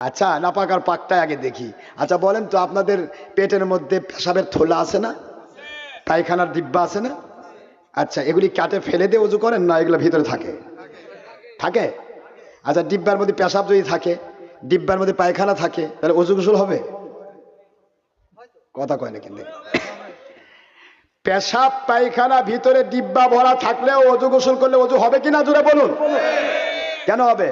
আচ্ছা নাপাক আর পাকটা আগে দেখি। আচ্ছা বলেন তো আপনাদের পেটের মধ্যে পেশাবের থোলা আছে না? পায়খানার ডিব্বা আছে না? আচ্ছা এগুলি কাটে ফেলে দিয়ে উজু করেন না এগুলো ভিতরে থাকে? থাকে? আচ্ছা ডিব্বার মধ্যে পেশাব যদি থাকে, ডিব্বার মধ্যে পায়খানা থাকে, তাহলে অজু গোসল হবে? কথা কয় না কিন্তু। পেশাব, পায়খানা, ভিতরে ডিব্বা ভরা থাকলেও অজু গোসল করলে অজু হবে কিনা? জোরে বলুন। কেন হবে?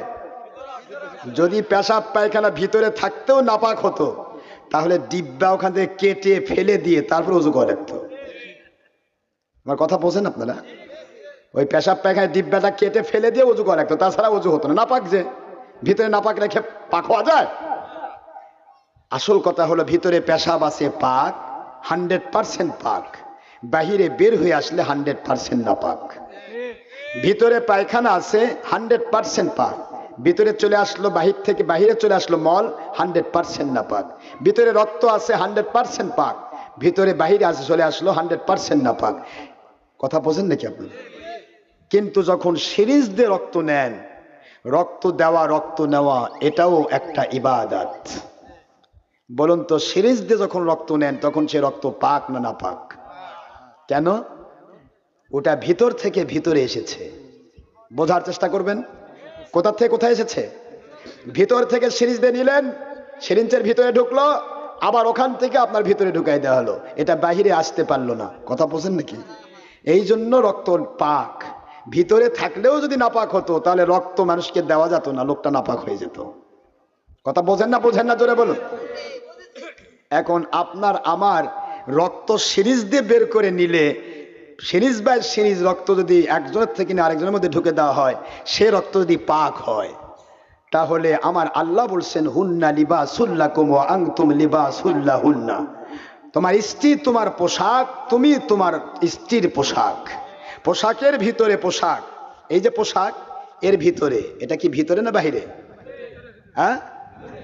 যদি পেশাব পায়খানা ভিতরে থাকতেও নাপাক হতো, তাহলে ডিব্বা ওখান থেকে কেটে ফেলে দিয়ে তারপর উজু করে আমার কথা বোঝেন আপনারা? ওই পেশাব পায়খানা ডিব্বাটা কেটে ফেলে দিয়ে উজু করে তাছাড়া উজু হতো না। নাপাক যে, ভিতরে নাপাক রেখে পাক হওয়া যায়? আসল কথা হলো, ভিতরে পেশাব আছে পাক, হান্ড্রেড পার্সেন্ট পাক। বাহিরে বের হয়ে আসলে হান্ড্রেড পার্সেন্ট নাপাক। ভিতরে পায়খানা আছে, হান্ড্রেড পার্সেন্ট পাক। ভিতরে চলে আসলো বাহির থেকে বাহিরে চলে আসলো মল হান্ড্রেড পার্সেন্ট না পাক ভিতরে রক্ত আছে হান্ড্রেড পার্সেন্ট পাক। ভিতরে বাহিরে আসে চলে আসলো হান্ড্রেড পার্সেন্ট না পাক কথা বোঝেন নাকি আপনি কিন্তু যখন সিরিজ দিয়ে রক্ত নেন, রক্ত দেওয়া, রক্ত নেওয়া, এটাও একটা ইবাদত। বলুন তো, সিরিজ দিয়ে যখন রক্ত নেন, তখন সে রক্ত পাক না না পাক কেন? ওটা ভিতর থেকে ভিতরে এসেছে। বোঝার চেষ্টা করবেন? কোথা থেকে কোথায় এসেছে? ভিতর থেকে সিরিজ দিয়ে নিলেন, সিরিঞ্জের ভিতরে ঢুকলো, আবার ওখান থেকে আপনার ভিতরে ঢুকাই দেওয়া হলো। এটা বাহিরে আসতে পারল না। কথা বোঝেন নাকি? এই জন্য রক্ত পাক। ভিতরে থাকলেও যদি নাপাক হতো, তাহলে রক্ত মানুষকে দেওয়া যেত না, লোকটা নাপাক হয়ে যেত। কথা বোঝেন না বোঝেন না, জোরে বলুন। এখন আপনার আমার রক্ত সিরিজ দিয়ে বের করে নিলে সিরিজ বাই সিরিজ রক্ত যদি একজনের থেকে না আরেকজনের মধ্যে ঢুকে দেওয়া হয়, সে রক্ত যদি পাক হয়, তাহলে আমার আল্লাহ বলছেন, হুন্না লিবা সুল্লা কুমো আং আংতুম লিবা সুল্লা হুন্না তোমার স্ত্রী, তোমার পোশাক, তুমি তোমার স্ত্রীর পোশাক। পোশাকের ভিতরে পোশাক। এই যে পোশাক, এর ভিতরে। এটা কি ভিতরে না বাহিরে? হ্যাঁ?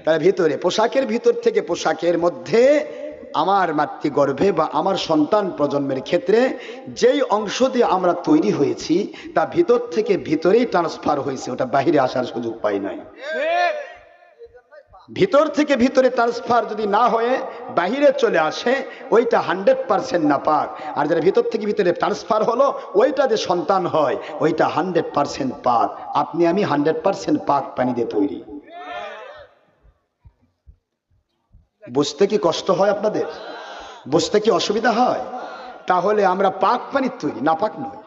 তার ভিতরে। পোশাকের ভিতর থেকে পোশাকের মধ্যে আমার মাতৃগর্ভে বা আমার সন্তান প্রজন্মের ক্ষেত্রে যেই অংশ দিয়ে আমরা তৈরি হয়েছি, তা ভিতর থেকে ভিতরেই ট্রান্সফার হয়েছে। ওটা বাহিরে আসার সুযোগ পাই নাই। ভিতর থেকে ভিতরে ট্রান্সফার যদি না হয়ে বাহিরে চলে আসে, ওইটা হান্ড্রেড পার্সেন্ট না পাক আর যারা ভিতর থেকে ভিতরে ট্রান্সফার হলো, ওইটা যে সন্তান হয়, ওইটা হান্ড্রেড পার্সেন্ট পাক। আপনি আমি হান্ড্রেড পার্সেন্ট পাক পানি দিয়ে তৈরি। বুঝতে কি কষ্ট হয় আপনাদের? বুঝতে কি অসুবিধা হয়? তাহলে আমরা পাক পানির তৈরি না পাক নয়